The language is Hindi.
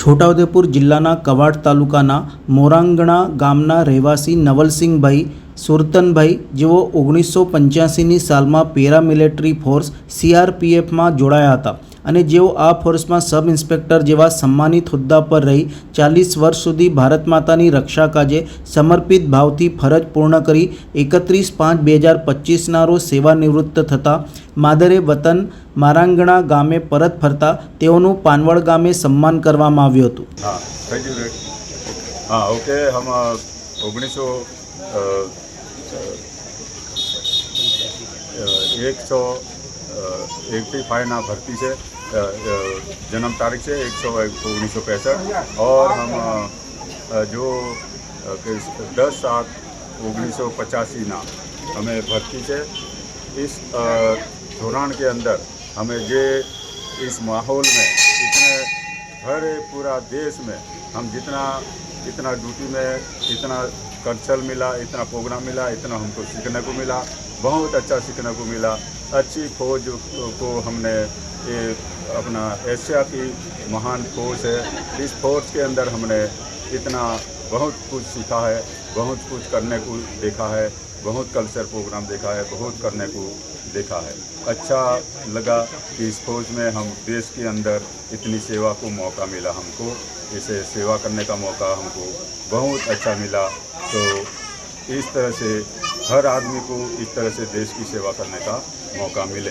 છોટાઉદેપુર જિલ્લાના કવાડ તાલુકાના મોરાંગણા ગામના રહેવાસી નવલસિંહભાઈ સુરતનભાઈ, જેઓ ઓગણીસો પંચ્યાસીની સાલમાં પેરામિલિટરી ફોર્સ સીઆરપીએફમાં જોડાયા હતા. અને જેઓ આ ફોર્સમાં સબ ઇન્સ્પેક્ટર જેવા સન્માનિત હોદ્દા પર રહી ચાલીસ વર્ષ સુધી ભારત માતાની રક્ષા કાજે સમર્પિત ભાવથી ફરજ પૂર્ણ કરી એકત્રીસ પાંચ બે હજાર પચીસના રોજ સેવાનિવૃત્ત થતા માદરે વતન મારાંગણા ગામે પરત ફરતા તેઓનું પાનવડ ગામે સન્માન કરવામાં આવ્યું હતું. હા ઓકે હમ ઓગણીસો એક एट्टी फाइव भर्ती से जन्म तारीख से एक सौ उन्नीस सौ पैंसठ। और हम जो दस सात उन्नीस सौ पचासी ना, हमें भर्ती से इस दौरान के अंदर हमें ये इस माहौल में, इतने भरे पूरा देश में हम जितना, इतना ड्यूटी में, इतना कल्चर मिला, इतना प्रोग्राम मिला, इतना हमको सीखने को मिला, बहुत अच्छा सीखने को मिला। अच्छी फौज को हमने ये अपना एशिया की महान फोर्स है। इस फोर्स के अंदर हमने इतना बहुत कुछ सीखा है, बहुत कुछ करने को देखा है, बहुत कल्चर प्रोग्राम देखा है, बहुत करने को देखा है। अच्छा लगा कि इस फौज में हम देश के अंदर इतनी सेवा को मौका मिला हमको, इसे सेवा करने का मौका हमको बहुत अच्छा मिला। तो इस तरह से हर आदमी को इस तरह से देश की सेवा करने का मौका मिले।